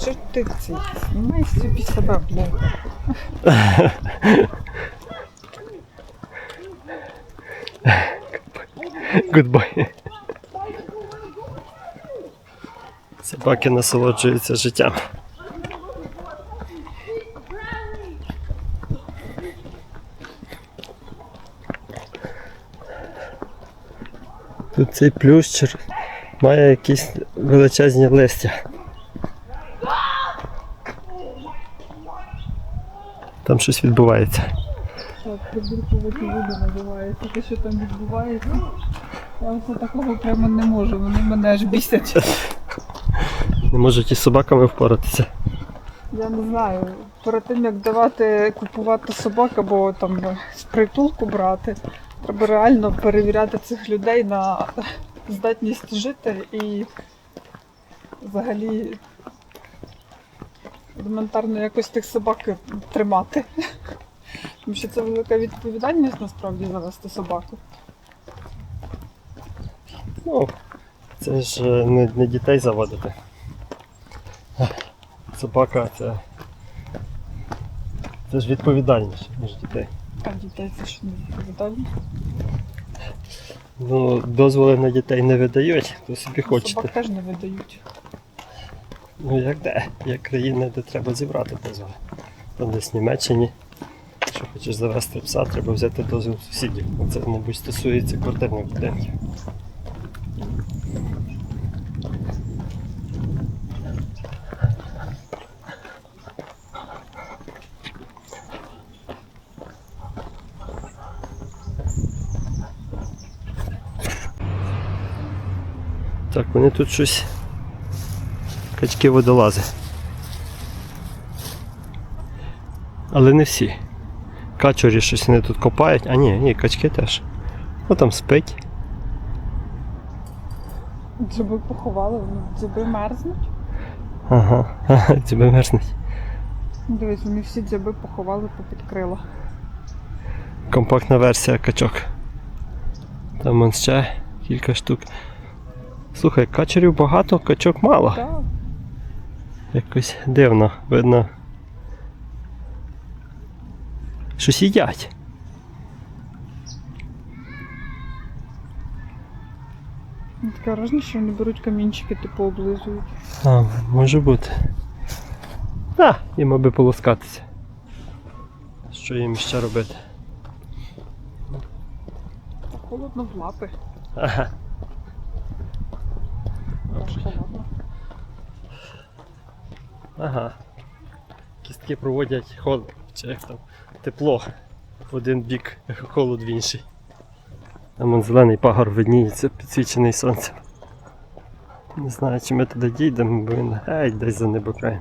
що ти цей? Знімай собі себе блог. Гудбай. Собаки насолоджуються життям. Тут цей плющер має якісь величезні листя. Там щось відбувається. Так, прибіркувати люди називається. Те, що там відбувається. Я такого прямо не можу, вони мене аж бісять. Не можуть із собаками впоратися. Я не знаю. Перед тим як давати купувати собак або там з притулку брати, треба реально перевіряти цих людей на здатність жити і взагалі елементарно якось тих собак тримати. Тому що це велика відповідальність насправді завести собаку. Ну, це ж е, не, не дітей заводити. Собака це. Це ж відповідальніше, ніж дітей. А дітей це ж не відповідальність. Ну, дозволи на дітей не видають, то собі хочете. Собак теж не видають. Ну як де? Є країни, де треба зібрати дозволи. Там десь в Німеччині. Якщо хочеш завести пса, треба взяти дозвіл сусідів. Це, мабуть, стосується квартирних будинків. Так, вони тут щось. Качки водолази. Але не всі. Качурі щось вони тут копають. А ні, ні, качки теж. Ну там спить. Дзюби поховали, дзюби мерзнуть. Ага, ага, тебе мерзнуть. Дивись, вони всі дзюби поховали попід крила. Компактна версія качок. Там он ще кілька штук. Слухай, качурів багато, качок мало. Так. Якось дивно, видно. Щось їдять. Таке враження, що вони беруть камінчики, типу облизують. А, може бути. А, їм аби полоскатися. Що їм ще робити? Холодно в лапи. Ага. Аж холодно. Ага. Кістки проводять холод, чи як там тепло в один бік, холод в інший. Там зелений пагор видніється, підсвічений сонцем. Не знаю, чи ми туди дійдемо, бо він геть десь за небокраєм.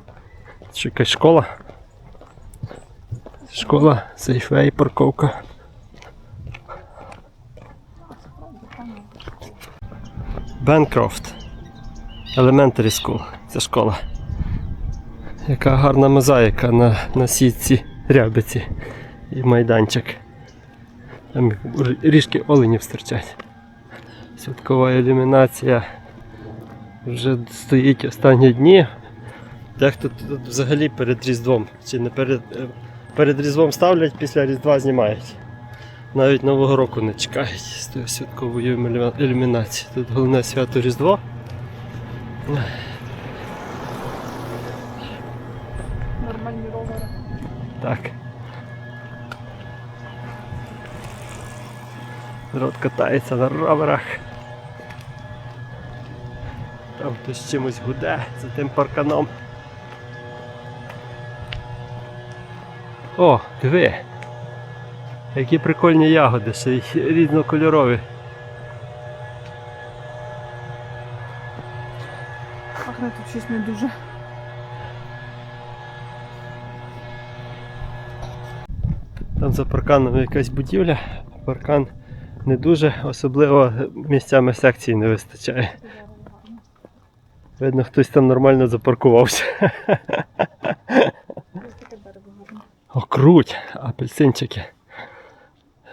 Що якась школа? Школа, сейфвей, парковка. Бенкрофт. Elementary School. Це школа. Яка гарна мозаїка на, на сітці рябиці і майданчик. Там ріжки оленів стирчать. Святкова ілюмінація вже стоїть останні дні. Дехто тут взагалі перед Різдвом. Чи не перед, е, перед Різдвом ставлять, після Різдва знімають. Навіть Нового року не чекають з тою святковою ілюмінацією. Тут головне свято Різдво. Так. Народ катається на роверах. Там хтось чимось гуде за тим парканом. О, диви! Які прикольні ягоди, ще й різнокольорові. Пахне тут щось не дуже. Там за парканом якась будівля, паркан не дуже, особливо місцями секції не вистачає. Видно, хтось там нормально запаркувався. О, круть, апельсинчики.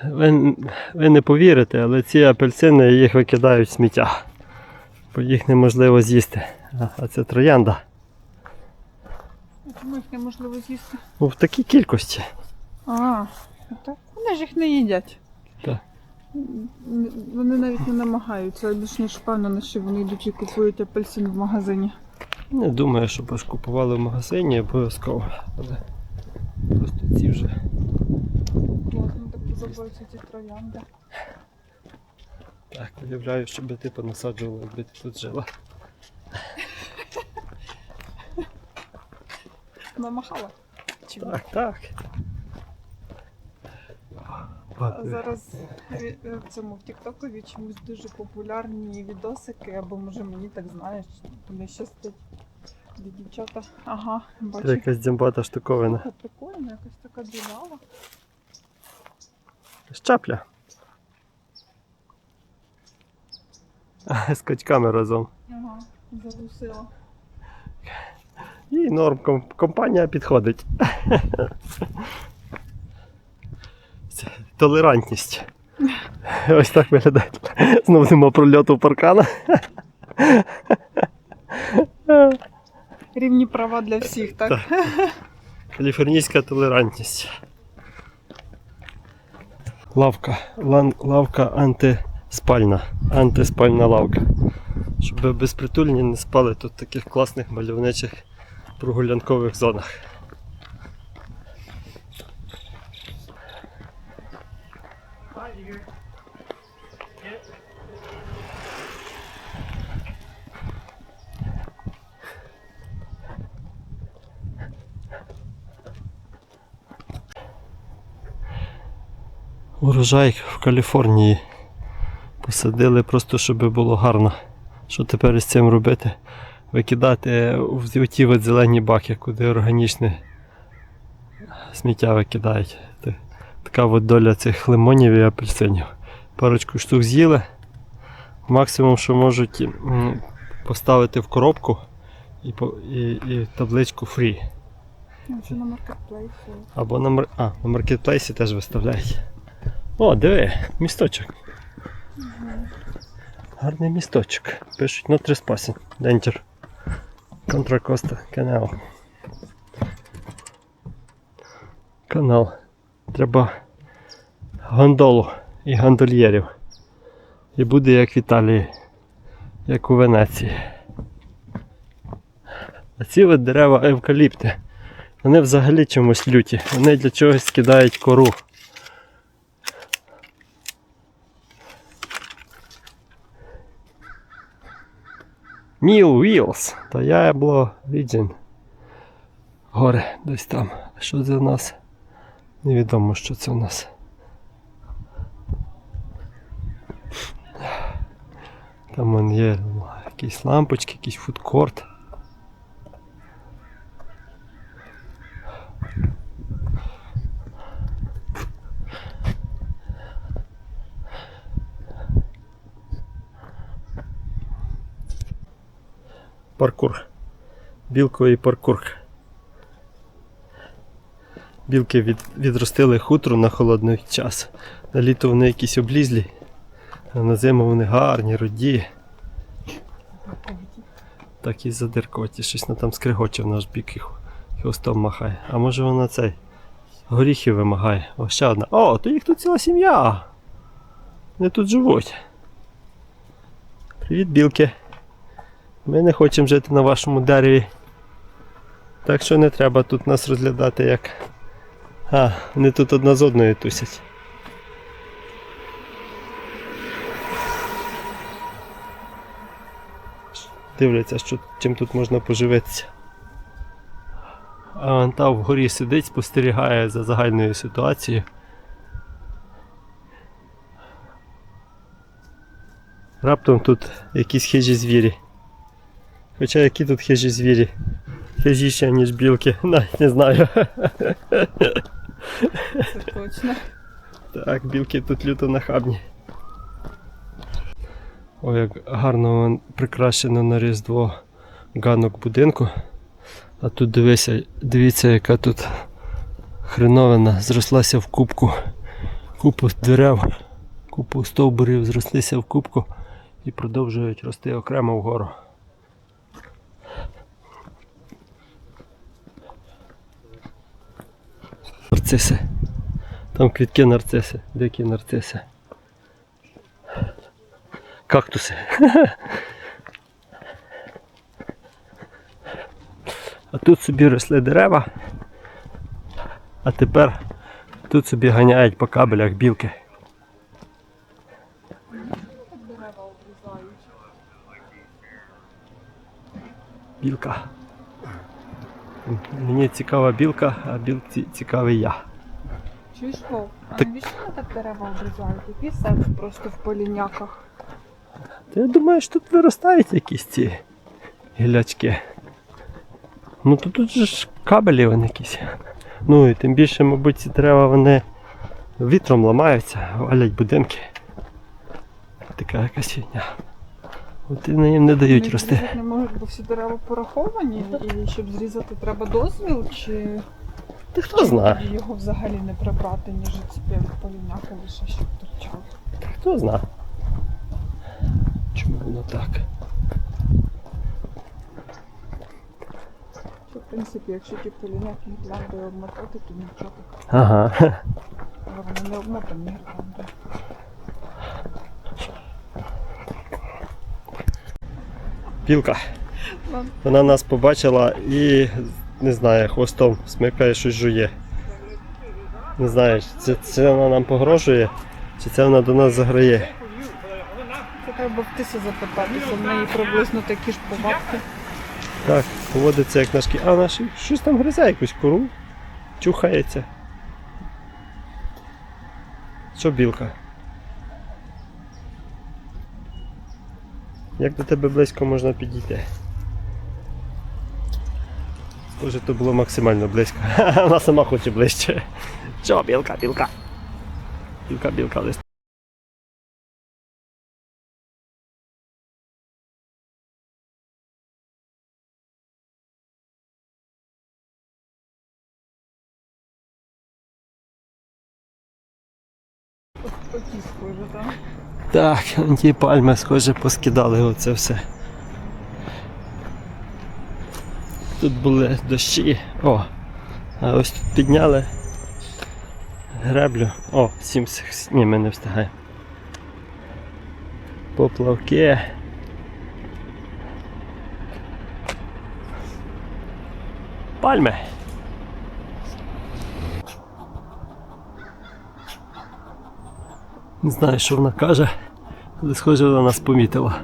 Ви, ви не повірите, але ці апельсини їх викидають в сміття. Бо їх неможливо з'їсти. А, а це троянда. Чому їх неможливо з'їсти? Ну, в такій кількості. А, так вони ж їх не їдять. Так. Вони навіть не намагаються, я більш ніж впевнена, що вони йдуть і купують апельсин в магазині. Не думаю, щоб аж купували в магазині обов'язково. Але просто ці вже. Класно, так подобаються ці троянди. Так, уявляю, щоб ти понасаджувала, якби ти тут жила. Намахала? Чи? Так, так. А Зараз е, в цьому в Тіктокові чомусь дуже популярні відосики, або може мені так знаєш, мені щастить. Де дівчата. Ага, Це якась дзямбата штуковина. Така прикольна, якась така білява. Щапля. З качками разом. Ага, загусила. І норм ком- компанія підходить. Толерантність. Ось так виглядає. Знову нема прольоту паркана. Рівні права для всіх, так? Так. Каліфорнійська толерантність. Лавка. Лан, лавка антиспальна. Антиспальна лавка. Щоб безпритульні не спали тут в таких класних мальовничих прогулянкових зонах. Урожай в Каліфорнії. Посадили просто, щоб було гарно. Що тепер із цим робити? Викидати в ті от зелені баки, куди органічне сміття викидають. Така от доля цих лимонів і апельсинів. Парочку штук з'їли. Максимум, що можуть поставити в коробку і, і, і табличку free. Це на маркетплейсі. Або на, а, на маркетплейсі теж виставляють. О, диви, місточок. Гарний місточок. Пишуть trespassing. Danger. Contra Costa Canal. Канал. Треба гондолу і гондольєрів. І буде як в Італії, як у Венеції. А ці от дерева евкаліпти. Вони взагалі чомусь люті. Вони для чогось скидають кору. Міл Вілс. Та я було Ріджин. Горе десь там. Що це в нас? Невідомо, що це в нас. Там є якісь лампочки, якийсь фудкорт. Паркур. Білковий паркур. Білки від, відростили хутро на холодний час. На літо вони якісь облізлі, а на зиму вони гарні, руді. Так і задиркоті. Щось на там скригоче в наш бік і хвостом махає. А може вона цей горіхи вимагає. О, ще одна. О, то їх тут ціла сім'я. Вони тут живуть. Привіт, білки. Ми не хочемо жити на вашому дереві. Так що не треба тут нас розглядати як. А, вони тут одна з одною тусять. Дивляться, що, чим тут можна поживитися. А вон та вгорі сидить, спостерігає за загальною ситуацією. Раптом тут якісь хижі звірі. Хоча які тут хижі звірі? Хижіші, ніж білки, навіть не знаю. Це точно. Так, білки тут люто нахабні. Ой, як гарно прикрашено на Різдво ганок будинку. А тут дивися, дивіться, яка тут хреновина зрослася в кубку. Купу дерев, купу стовбурів зрослися в кубку і продовжують рости окремо вгору. Нарциси. Там квітки нарциси, дикі нарциси. Кактуси. А тут собі росли дерева. А тепер тут собі ганяють по кабелях білки. Білка. Мені цікава білка, а білці цікавий я. Чуєш, Вов, а Так- навіщо вони так дерева обрізають? Який сенс просто в поліняках? Та я думаю, що тут виростають якісь ці гілячки. Ну то тут же ж кабелі вони якісь. Ну і тим більше, мабуть, ці дерева вони вітром ламаються, валять будинки. Така якась фігня. От їм не дають рости. не можуть, бо всі дерева пораховані, і щоб зрізати треба дозвіл, чи Та хто знає? його взагалі не прибрати, ніж цепи від поліняки лише щоб торчав. Хто знає? Чому воно так? Що, в принципі, якщо ті поліняки гірляндою обмотати, то нічого. Ага. Але вони не обмотані гірляндою. Білка. Вона нас побачила і не знаю, хвостом смикає щось жує. Не знаю, чи це, вона нам погрожує, чи це вона до нас заграє. Це треба в тисі запитатися, в неї приблизно такі ж повадки. Так, поводиться як наш кі. А наш щось там гризе, якусь кору, чухається. Що білка? Як до тебе близько можна підійти? Схоже, то було максимально близько. Вона сама хоче ближче. Що, білка, білка? Білка, білка, лист. Потіскою вже, так? Так, ті пальми, схоже, поскидали оце все. Тут були дощі. О, а ось тут підняли греблю. О, сім Ні, ми не встигаємо. Поплавки. Пальми. Не знаю, що вона каже, але схоже, вона нас помітила.